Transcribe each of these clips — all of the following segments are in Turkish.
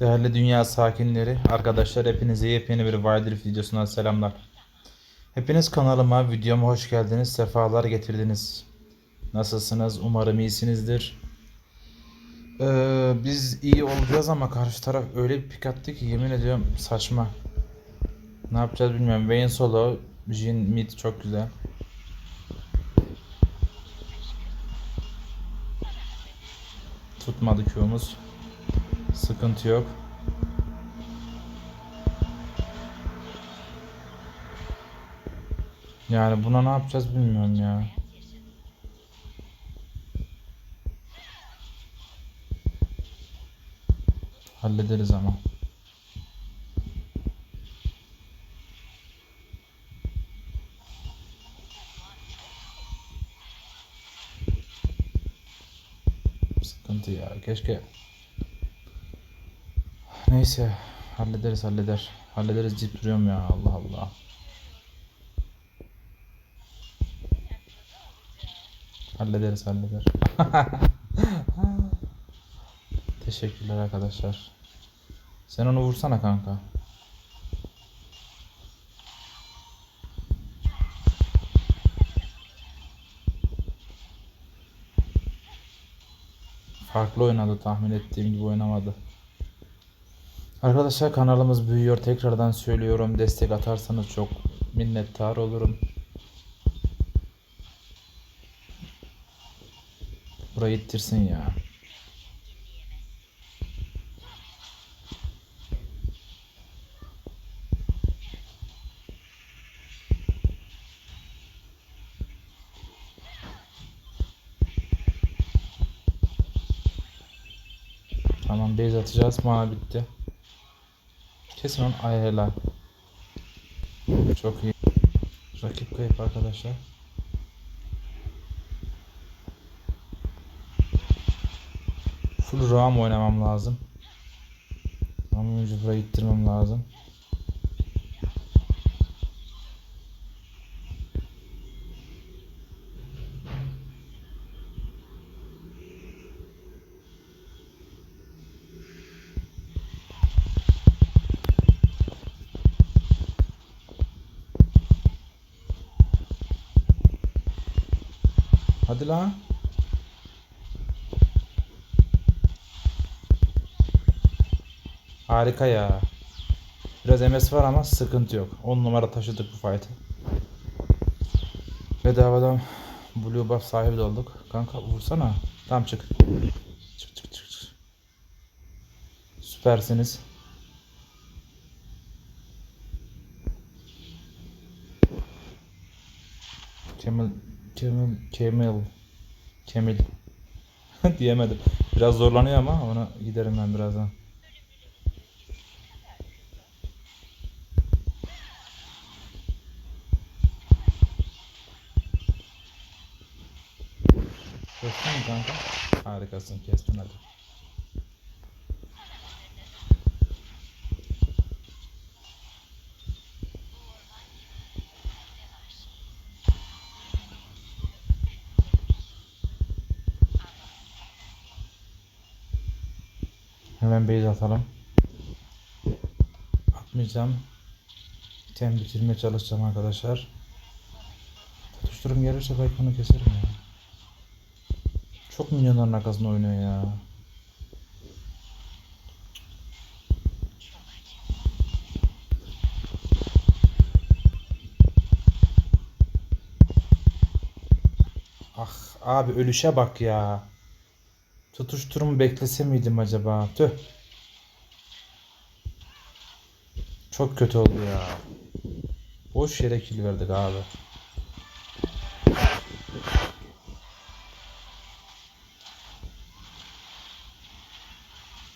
Değerli dünya sakinleri, arkadaşlar hepinize yepyeni bir Wildlife videosundan selamlar. Hepiniz kanalıma, videoma hoş geldiniz, sefalar getirdiniz. Nasılsınız? Umarım iyisinizdir. Ee, biz iyi olacağız ama karşı taraf öyle bir pik attı ki yemin ediyorum saçma. Ne yapacağız bilmiyorum. Vayne solo, Jin mid çok güzel. Tutmadı Q'muz. Sıkıntı yok. Yani buna ne yapacağız bilmiyorum ya. Hallederiz ama. Sıkıntı ya. Keşke Neyse hallederiz halleder. Hallederiz deyip duruyorum ya Allah Allah. Hallederiz halleder. Teşekkürler arkadaşlar. Sen onu vursana kanka. Farklı oynadı tahmin ettiğim gibi oynamadı. Arkadaşlar kanalımız büyüyor. Tekrardan söylüyorum. Destek atarsanız çok minnettar olurum. Burayı ittirsin ya. Tamam base atacağız. Mana bitti. Kesin onu ay helal. Çok iyi. Rakip kayıp arkadaşlar. Full ram oynamam lazım. Ama önce burayı ittirmem lazım. Hadi lan. Harika ya. Biraz MS var ama sıkıntı yok. 10 numara taşıdık bu fight'ı. Bedavadan Blue buff sahibi de olduk. Kanka vursana. Tam çık. Çık çık çık çık. Süpersiniz. Kemal Kemal Kemal Kemil diyemedim. Biraz zorlanıyor ama ona giderim ben birazdan. Kestin mi kanka? Harikasın kestin hadi. Hemen base atalım. Atmayacağım. Item bitirmeye çalışacağım arkadaşlar. Tutuşturum gelirse belki onu keserim ya. Çok milyonların arkasında oynuyor ya. Ah abi ölüşe bak ya. Tutuşturumu beklese miydim acaba? Tüh. Çok kötü oldu ya. Boş yere kill verdik abi.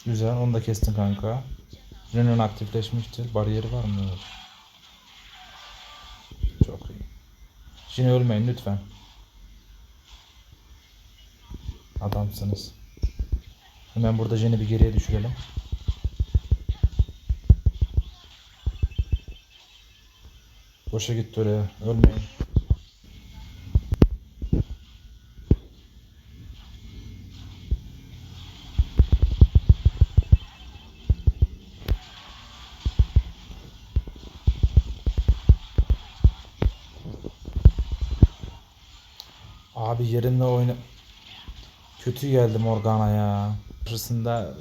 Güzel onu da kestin kanka. Renon aktifleşmiştir. Bariyeri var mı? Çok iyi. Şimdi ölmeyin lütfen. Adamsınız. Hemen burada jeni bir geriye düşürelim. Boşa gitti oraya. Ölmeyin. Abi yerinle oyna... Kötü geldi Morgana ya. Karşısında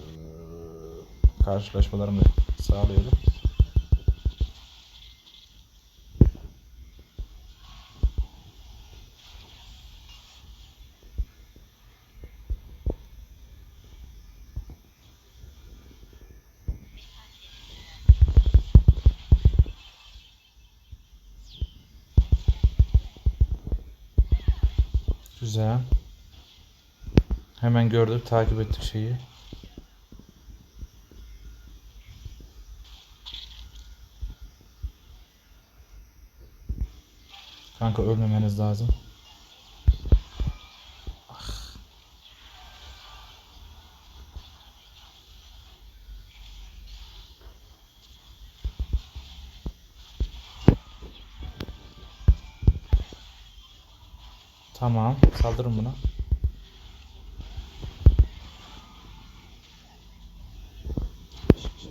karşılaşmalarımı sağlıyordu. Güzel. Hemen gördük, takip ettik şeyi. Kanka ölmemeniz lazım. Tamam, saldırın buna.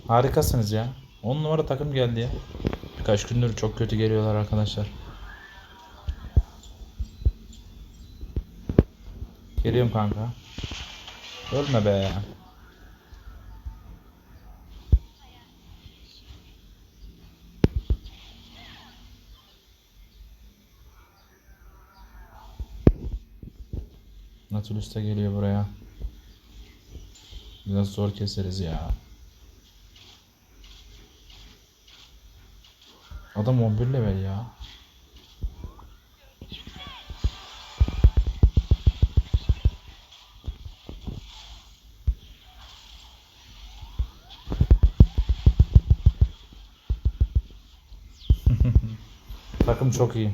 Harikasınız ya. 10 numara takım geldi ya. Birkaç gündür çok kötü geliyorlar arkadaşlar. Geliyorum kanka. Ölme be. Nautilus da geliyor buraya. Biraz zor keseriz ya. Adam 11 level ya. Takım çok iyi.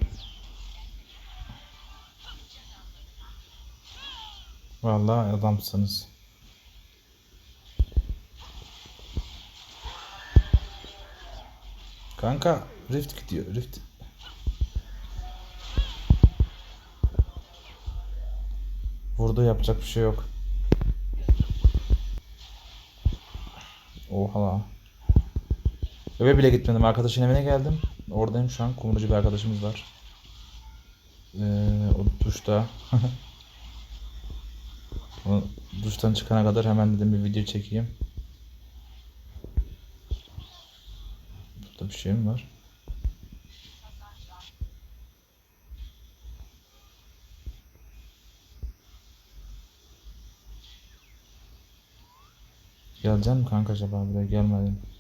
Vallahi adamsınız. Kanka Rift gidiyor. Rift. Burada yapacak bir şey yok. Oha. Eve bile gitmedim. Arkadaşın evine geldim. Oradayım şu an. Kumrucu bir arkadaşımız var. Ee, o duşta. duştan çıkana kadar hemen dedim bir video çekeyim. Burada bir şey mi var? Geleceksin mi kanka acaba buraya gelmedin.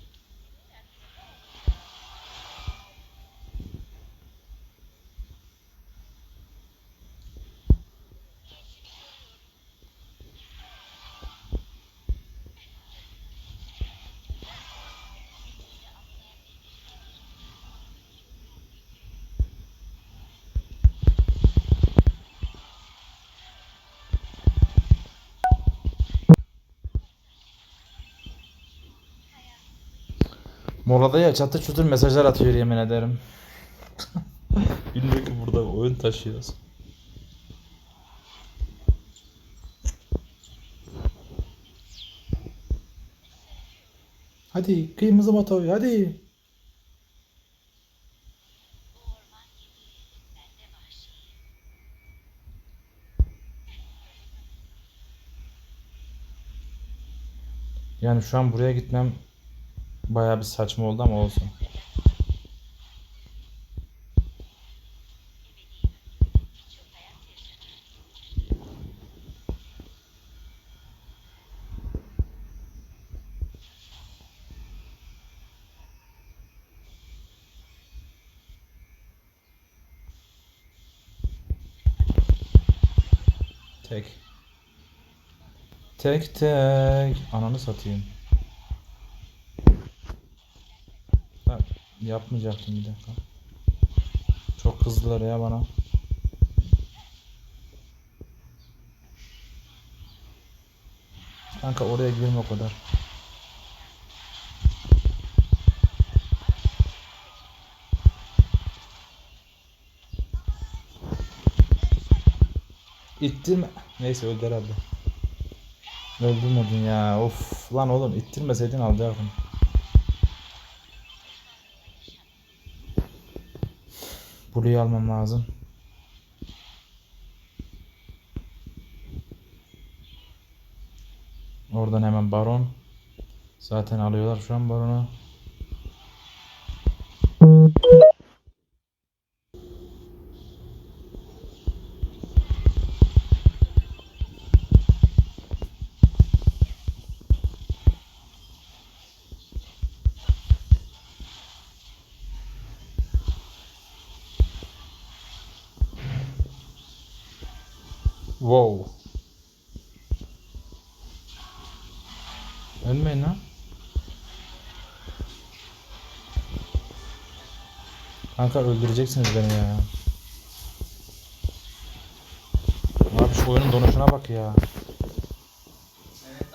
Molada ya çatır çutur mesajlar atıyor yemin ederim. Bilmiyor ki burada oyun taşıyoruz. Hadi kırmızı motor hadi. Yani şu an buraya gitmem bayağı bir saçma oldu ama olsun. Tek. Tek tek. Ananı satayım. Yapmayacaktım bir dakika. Çok kızdılar ya bana. Kanka oraya girme o kadar. İttim. Neyse öldü herhalde. Öldürmedin ya. Of lan oğlum ittirmeseydin alacaktım. Blue'yu almam lazım. Oradan hemen baron. Zaten alıyorlar şu an baronu. Ölmeyin lan. Kanka öldüreceksiniz beni ya. Abi şu oyunun donuşuna bak ya. Evet?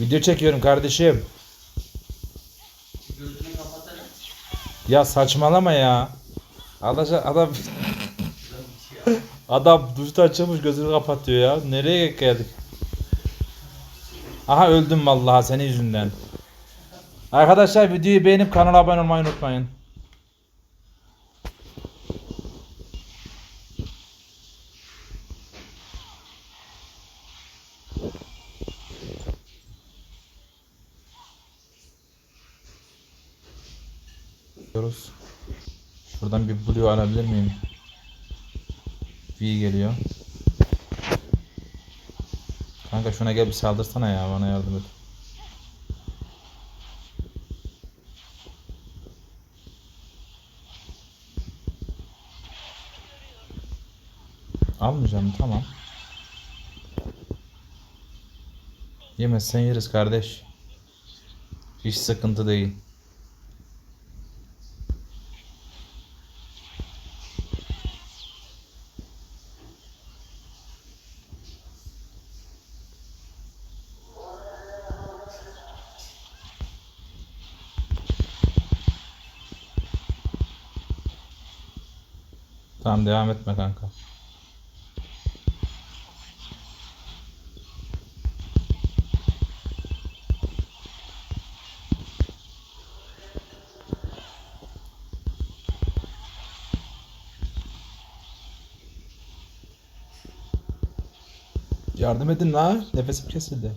Video çekiyorum kardeşim. Ya saçmalama ya. Adam adam adam duşta açılmış gözünü kapatıyor ya. Nereye geldik? Aha öldüm vallahi senin yüzünden. Arkadaşlar videoyu beğenip kanala abone olmayı unutmayın. Diyoruz. Şuradan bir blue alabilir miyim? V geliyor. Kanka şuna gel bir saldırsana ya bana yardım et. Almayacağım tamam. Yemezsen yeriz kardeş. Hiç sıkıntı değil. Tamam devam etme kanka. Yardım edin la. Nefesim kesildi.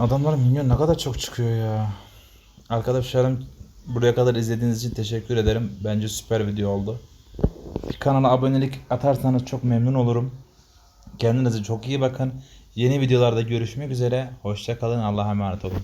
Adamların minyon ne kadar çok çıkıyor ya. Arkadaşlarım buraya kadar izlediğiniz için teşekkür ederim. Bence süper video oldu. Kanala abonelik atarsanız çok memnun olurum. Kendinize çok iyi bakın. Yeni videolarda görüşmek üzere. Hoşça kalın. Allah'a emanet olun.